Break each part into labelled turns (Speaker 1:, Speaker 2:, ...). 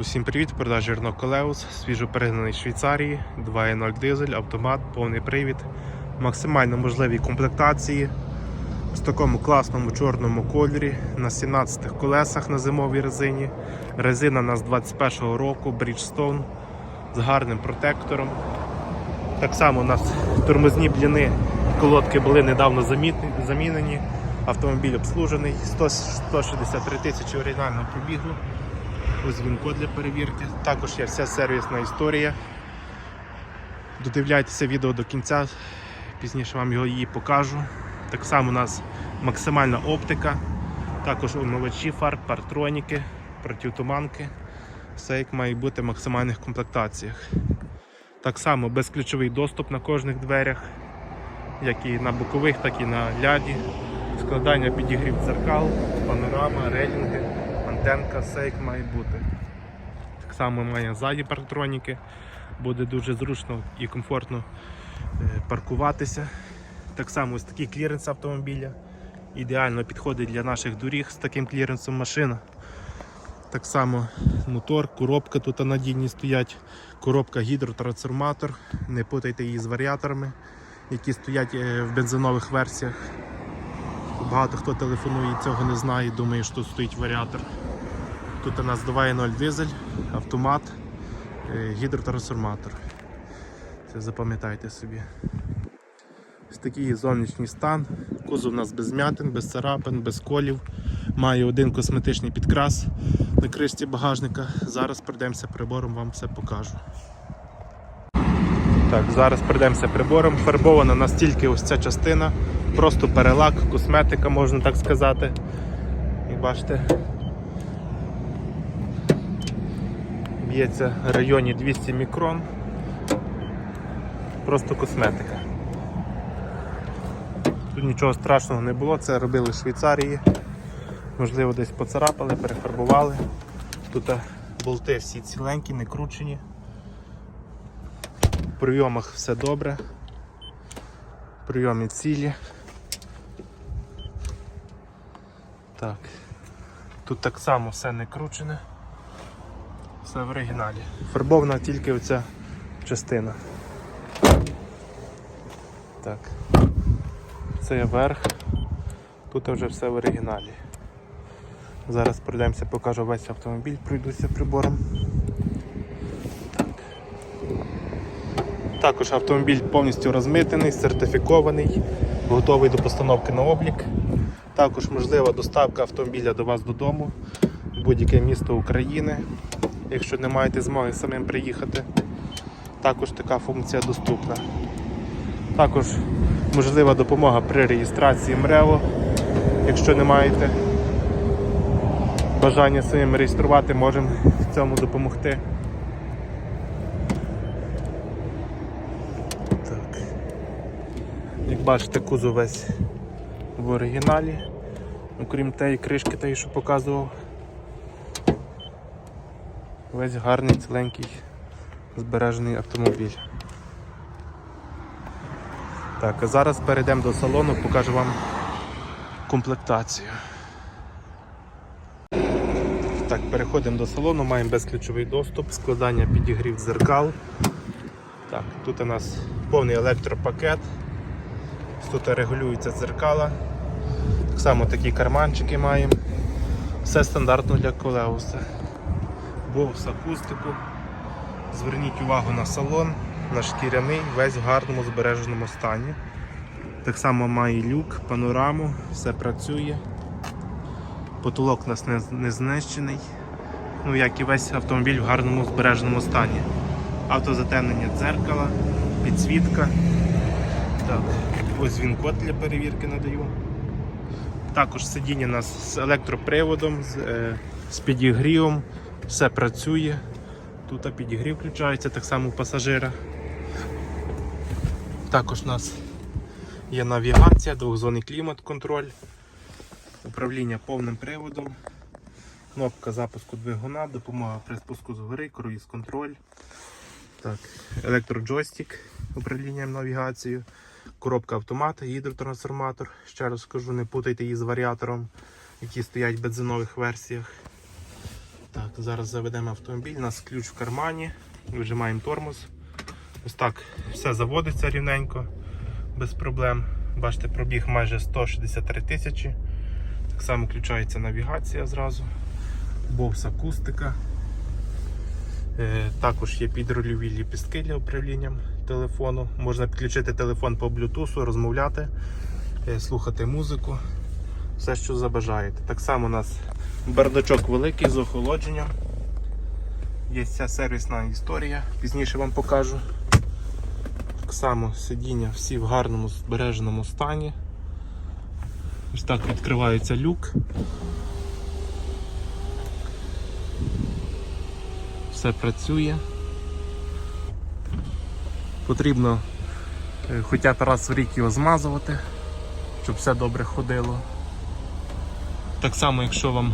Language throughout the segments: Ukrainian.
Speaker 1: Усім привіт, продажі Renault Колеус, свіжо перегнаний з Швейцарії, 2.0 дизель, автомат, повний привід, максимально можливі комплектації в такому класному чорному кольорі, на 17 колесах на зимовій резині. Резина у нас 21-го року, Bridgestone з гарним протектором. Так само у нас тормозні бліни, колодки були недавно замінені. Автомобіль обслужений, 163 тисячі оригінального пробігу. Ось він для перевірки. Також є вся сервісна історія. Додивляйтеся відео до кінця, пізніше вам її покажу. Так само у нас максимальна оптика, також омивачі фар, партроніки, протитуманки. Все як має бути в максимальних комплектаціях. Так само безключовий доступ на кожних дверях, як і на бокових, так і на ляді. Складання підігрів дзеркал, панорама, рейлінги, антенка, все має бути. Так само має ззаді парктроніки, буде дуже зручно і комфортно е, паркуватися. Так само ось такий кліренс автомобіля. Ідеально підходить для наших доріг з таким кліренсом машина. Так само мотор, коробка тут надійні стоять, коробка гідротрансформатор, не путайте її з варіаторами, які стоять е, в бензинових версіях. Багато хто телефонує і цього не знає, думає, що тут стоїть варіатор. Тут у нас 2.0 дизель, автомат, е, гідротрансформатор. Це запам'ятайте собі. Ось такий зовнішній стан. Кузов у нас без м'ятин, без царапин, без колів. Має один косметичний підкрас на кришці багажника. Зараз пройдемося прибором, вам все покажу. Так, зараз пройдемося прибором. Фарбована настільки ось ця частина, просто перелак, косметика, можна так сказати. І бачите, б'ється в районі 200 мікрон. Просто косметика. Тут нічого страшного не було, це робили в Швейцарії. Можливо, десь поцарапали, перефарбували. Тут е, болти всі ціленькі, не кручені. В прийомах все добре. Прийомі цілі. Так. Тут так само все не кручене. Все в оригіналі. Фарбована тільки оця частина. Так. Це є верх. Тут вже все в оригіналі. Зараз пройдемося, покажу весь автомобіль, пройдуся прибором. Також автомобіль повністю розмитений, сертифікований, готовий до постановки на облік. Також можлива доставка автомобіля до вас додому, в будь-яке місто України, якщо не маєте змоги самим приїхати. Також така функція доступна. Також можлива допомога при реєстрації МРЕВО, якщо не маєте бажання самим реєструвати, можемо в цьому допомогти. Так. Як бачите, кузов весь в оригіналі, окрім тієї кришки, тієї, що показував. Весь гарний, ціленький, збережений автомобіль. Так, а зараз перейдемо до салону, покажу вам комплектацію. Так, переходимо до салону, маємо безключовий доступ, складання підігрів дзеркал. Так, тут у нас повний електропакет. Тут регулюються дзеркала. Так само такі карманчики маємо. Все стандартно для колеуса. Бовс акустику. Зверніть увагу на салон, на шкіряний, весь в гарному збереженому стані. Так само має люк, панораму, все працює. Потолок у нас не, не знищений. Ну, як і весь автомобіль в гарному збереженому стані. Автозатемнення дзеркала, підсвітка. Так, ось він код для перевірки надаю. Також сидіння у нас з електроприводом, з, е, з підігрівом, все працює. Тут підігрів включається так само у пасажира. Також у нас є навігація, двохзонний клімат-контроль, управління повним приводом, кнопка запуску двигуна, допомога при спуску з гори, круїз-контроль, так, електроджойстик, управлінням навігацією, коробка автомата, гідротрансформатор. Ще раз скажу, не путайте її з варіатором, які стоять в бензинових версіях. Так, зараз заведемо автомобіль, у нас ключ в кармані, вижимаємо тормоз. Ось так все заводиться рівненько, без проблем. Бачите, пробіг майже 163 тисячі. Так само включається навігація зразу, бокс акустика. Е, Також є підрульові ліпістки для управління телефону. Можна підключити телефон по Bluetooth, розмовляти, е, слухати музику, все, що забажаєте. Так само у нас бардачок великий з охолодженням. Є вся сервісна історія, пізніше вам покажу. Так само сидіння всі в гарному збереженому стані. Ось так відкривається люк. Все працює. Потрібно е, хоча б раз в рік його змазувати, щоб все добре ходило. Так само, якщо вам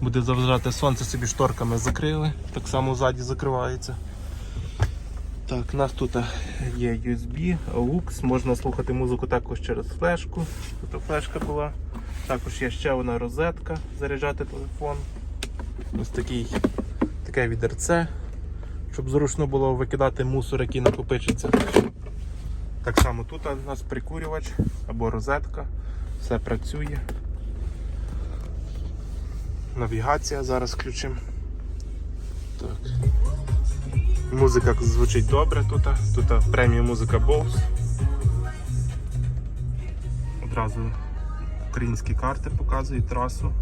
Speaker 1: буде заважати сонце, собі шторками закрили, так само ззаді закривається. Так, у нас тут є USB, AUX, можна слухати музику також через флешку. Тут флешка була. Також є ще одна розетка, заряджати телефон. Ось такий, таке відерце, щоб зручно було викидати мусор, який накопичиться. Так само тут у нас прикурювач або розетка, все працює. Навігація зараз включимо. Так. Музика звучить добре тут. Тут преміум музика Bose. Одразу українські карти показують трасу.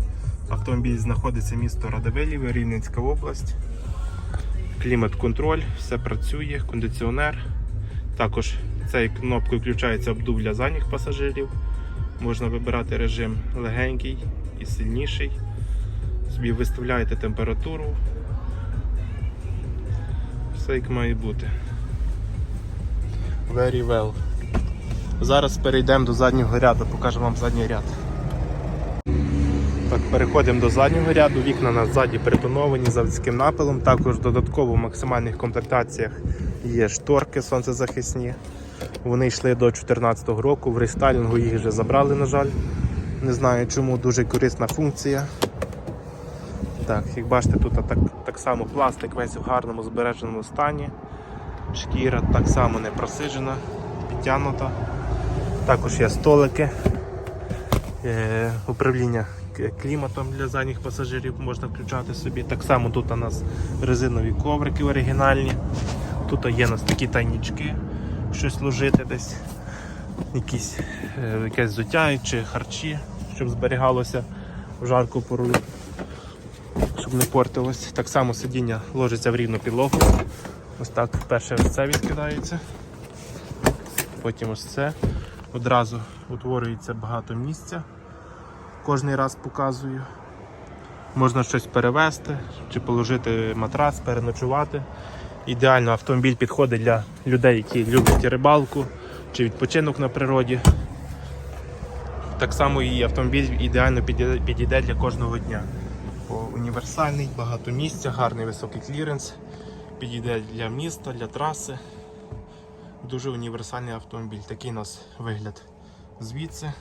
Speaker 1: Автомобіль знаходиться місто Радивилів, Рівненська область. Клімат-контроль, все працює, кондиціонер. Також цією кнопкою включається обдув для задніх пасажирів. Можна вибирати режим легенький і сильніший. Собі виставляєте температуру. Все як має бути. Very well. Зараз перейдемо до заднього ряду, покажу вам задній ряд. Так, переходимо до заднього ряду. Вікна на ззаді притоновані заводським напилом. Також додатково в максимальних комплектаціях є шторки сонцезахисні. Вони йшли до 2014 року. В рестайлінгу їх вже забрали, на жаль. Не знаю чому, дуже корисна функція. Так, як бачите, тут так, так само пластик весь в гарному збереженому стані. Шкіра так само не просиджена, підтягнута. Також є столики, е, управління кліматом для задніх пасажирів можна включати собі. Так само тут у нас резинові коврики оригінальні. Тут є у нас такі тайнічки, щось ложити десь, якісь, е, якесь взуття чи харчі, щоб зберігалося в жарку пору не портилось. Так само сидіння ложиться в рівну підлогу. Ось так перше ось це відкидається. Потім ось це. Одразу утворюється багато місця. Кожний раз показую. Можна щось перевезти чи положити матрас, переночувати. Ідеально автомобіль підходить для людей, які люблять рибалку чи відпочинок на природі. Так само і автомобіль ідеально підійде для кожного дня. Універсальний, багато місця, гарний високий кліренс. Підійде для міста, для траси. Дуже універсальний автомобіль. Такий у нас вигляд звідси.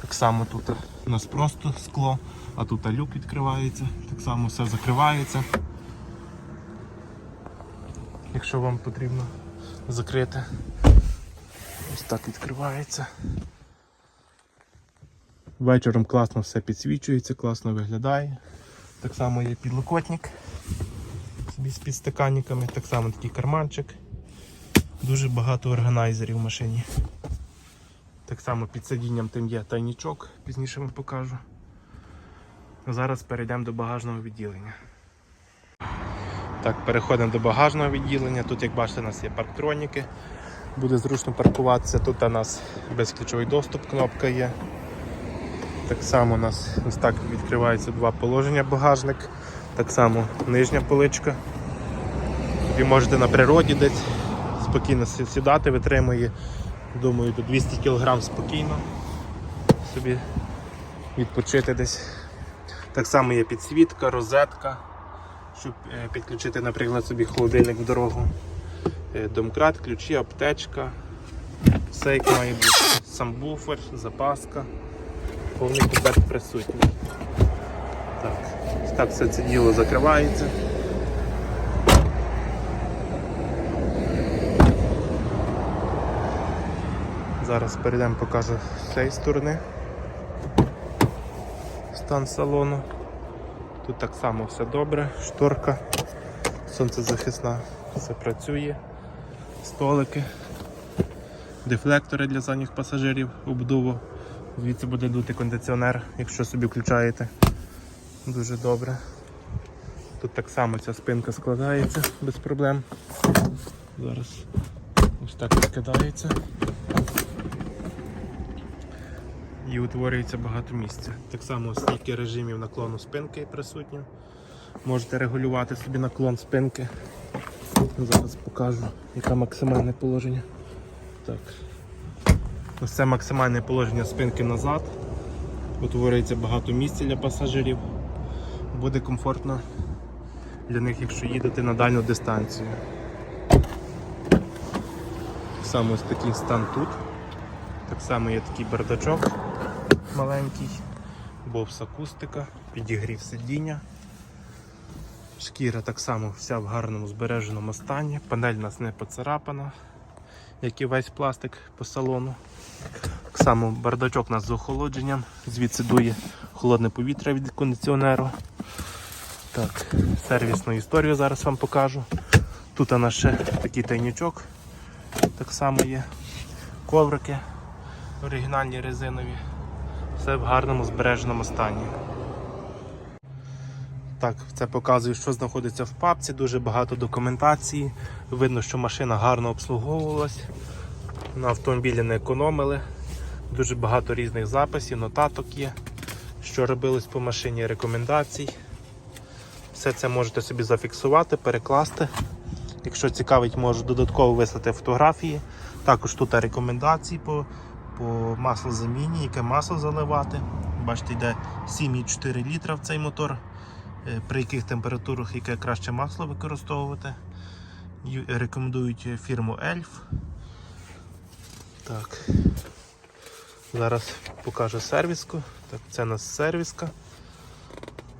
Speaker 1: Так само тут у нас просто скло, а тут люк відкривається, так само все закривається. Якщо вам потрібно закрити, ось так відкривається. Вечором класно все підсвічується, класно виглядає. Так само є підлокотник собі з підстаканниками, так само такий карманчик. Дуже багато органайзерів в машині. Так само під сидінням тим є тайнічок, пізніше вам покажу. Зараз перейдемо до багажного відділення. Так, переходимо до багажного відділення. Тут, як бачите, у нас є парктроніки. Буде зручно паркуватися. Тут у нас безключовий доступ, кнопка є. Так само у нас ось так відкривається два положення багажник. Так само нижня поличка. Ви можете на природі десь спокійно сідати, витримує, думаю, до 200 кг спокійно собі відпочити десь. Так само є підсвітка, розетка, щоб е, підключити, наприклад, собі холодильник в дорогу. Е, Домкрат, ключі, аптечка. Все як має бути. Сам буфер, запаска повний комплект присутній. Так. так все це діло закривається. Зараз перейдемо, покажу з цієї сторони стан салону. Тут так само все добре, шторка, сонцезахисна, все працює, столики, дефлектори для задніх пасажирів, обдуву. Звідси буде дути кондиціонер, якщо собі включаєте. Дуже добре. Тут так само ця спинка складається без проблем. Зараз ось так відкидається. І утворюється багато місця. Так само стільки режимів наклону спинки присутньо. Можете регулювати собі наклон спинки. Зараз покажу, яке максимальне положення. Так. Ось це максимальне положення спинки назад. Утворюється багато місця для пасажирів. Буде комфортно для них, якщо їдете на дальню дистанцію. Так само ось такий стан тут. Так само є такий бардачок маленький, бовс акустика, підігрів сидіння. Шкіра так само вся в гарному збереженому стані, панель у нас не поцарапана, як і весь пластик по салону. Так само бардачок у нас з охолодженням, звідси дує холодне повітря від кондиціонеру. Так, сервісну історію зараз вам покажу. Тут у нас ще такий тайничок, так само є. Коврики оригінальні резинові. Все в гарному збереженому стані. Так, це показує, що знаходиться в папці, дуже багато документації. Видно, що машина гарно обслуговувалась. На автомобілі не економили. Дуже багато різних записів, нотаток є, що робилось по машині, рекомендацій. Все це можете собі зафіксувати, перекласти. Якщо цікавить, можу додатково вислати фотографії. Також тут рекомендації по, по маслозаміні, яке масло заливати. Бачите, йде 7,4 літра в цей мотор, при яких температурах яке краще масло використовувати. Рекомендують фірму Elf. Так. Зараз покажу сервіску. Так, це у нас сервіска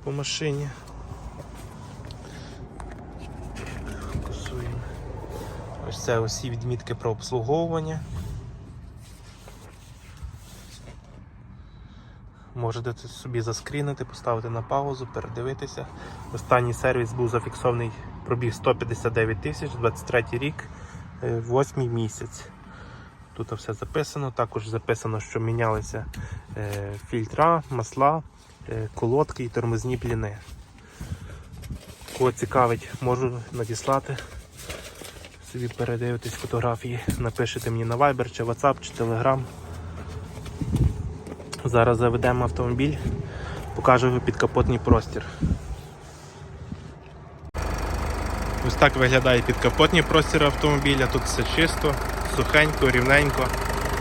Speaker 1: по машині. Фокусуємо. Ось це усі відмітки про обслуговування. Можете собі заскрінити, поставити на паузу, передивитися. Останній сервіс був зафіксований пробіг 159 тисяч, 23 рік, 8 місяць. Тут все записано. Також записано, що мінялися е, фільтра, масла, е, колодки і тормозні пліни. Кого цікавить, можу надіслати. Собі передивитись фотографії, напишете мені на Viber, чи WhatsApp, чи Telegram. Зараз заведемо автомобіль, покажу його підкапотний простір. Ось так виглядає підкапотний простір автомобіля. Тут все чисто, сухенько, рівненько,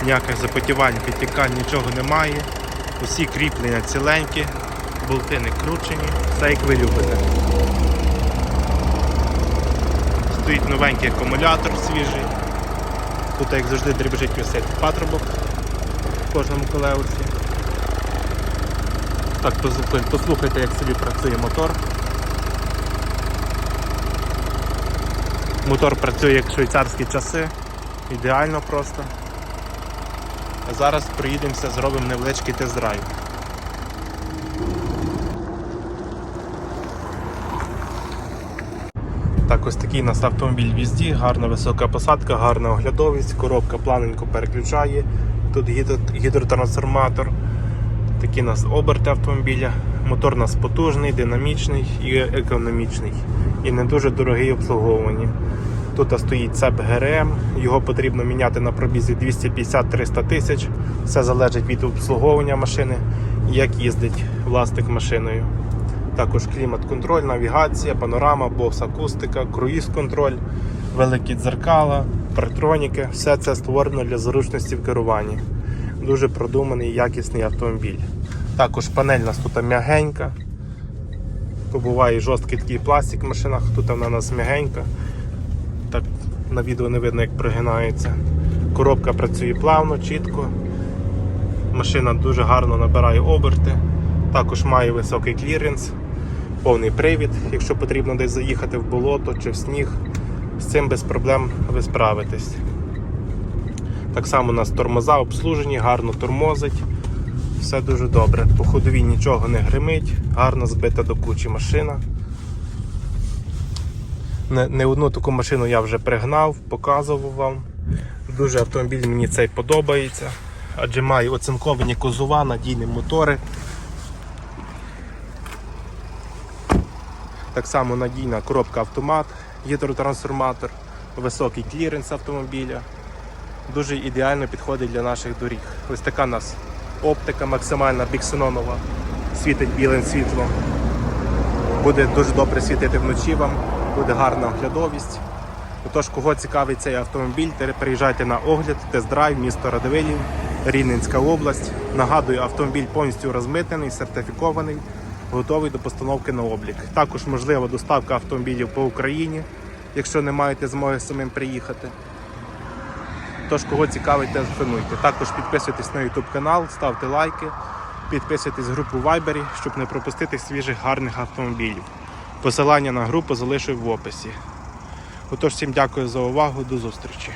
Speaker 1: ніяких запотівань, підтікань, нічого немає. Усі кріплення ціленькі, болти не кручені, все як ви любите. Стоїть новенький акумулятор свіжий. Тут, як завжди, дрібжить висить патрубок в кожному колеусі. Так, послухайте, як собі працює мотор. Мотор працює як швейцарські часи, ідеально просто. А зараз приїдемося, зробимо невеличкий тест-драйв. Так, ось такий у нас автомобіль в їзді, гарна висока посадка, гарна оглядовість, коробка плавненько переключає. Тут гідро- гідротрансформатор. Такі у нас оберти автомобіля. Мотор у нас потужний, динамічний і економічний. І не дуже дорогий в обслуговуванні. Тут стоїть цеп ГРМ, його потрібно міняти на пробізі 250-300 тисяч. Все залежить від обслуговування машини як їздить власник машиною. Також клімат-контроль, навігація, панорама, бокс акустика, круїз-контроль, великі дзеркала, партроніки. Все це створено для зручності в керуванні. Дуже продуманий якісний автомобіль. Також панель у нас тут м'ягенька. То буває жорсткий такий пластик в машинах, тут вона у нас м'ягенька. Так на відео не видно, як прогинається. Коробка працює плавно, чітко. Машина дуже гарно набирає оберти. Також має високий кліренс. повний привід, якщо потрібно десь заїхати в болото чи в сніг. З цим без проблем ви справитесь. Так само у нас тормоза обслужені, гарно тормозить. Все дуже добре. По ходовій нічого не гримить, гарно збита до кучі машина. Не, не одну таку машину я вже пригнав, показував вам. Дуже автомобіль мені цей подобається, адже має оцинковані кузова, надійні мотори. Так само надійна коробка автомат, гідротрансформатор, високий кліренс автомобіля. Дуже ідеально підходить для наших доріг. Ось така у нас оптика максимальна біксенонова, світить білим світлом. Буде дуже добре світити вночі вам, буде гарна оглядовість. Отож, кого цікавить цей автомобіль, те- приїжджайте на огляд, тест-драйв, місто Радивилів, Рівненська область. Нагадую, автомобіль повністю розмитнений, сертифікований, готовий до постановки на облік. Також можлива доставка автомобілів по Україні, якщо не маєте змоги самим приїхати. Тож, кого цікавить, телефонуйте. Також підписуйтесь на YouTube канал, ставте лайки, підписуйтесь в групу Viber, щоб не пропустити свіжих гарних автомобілів. Посилання на групу залишив в описі. Отож, всім дякую за увагу, до зустрічі.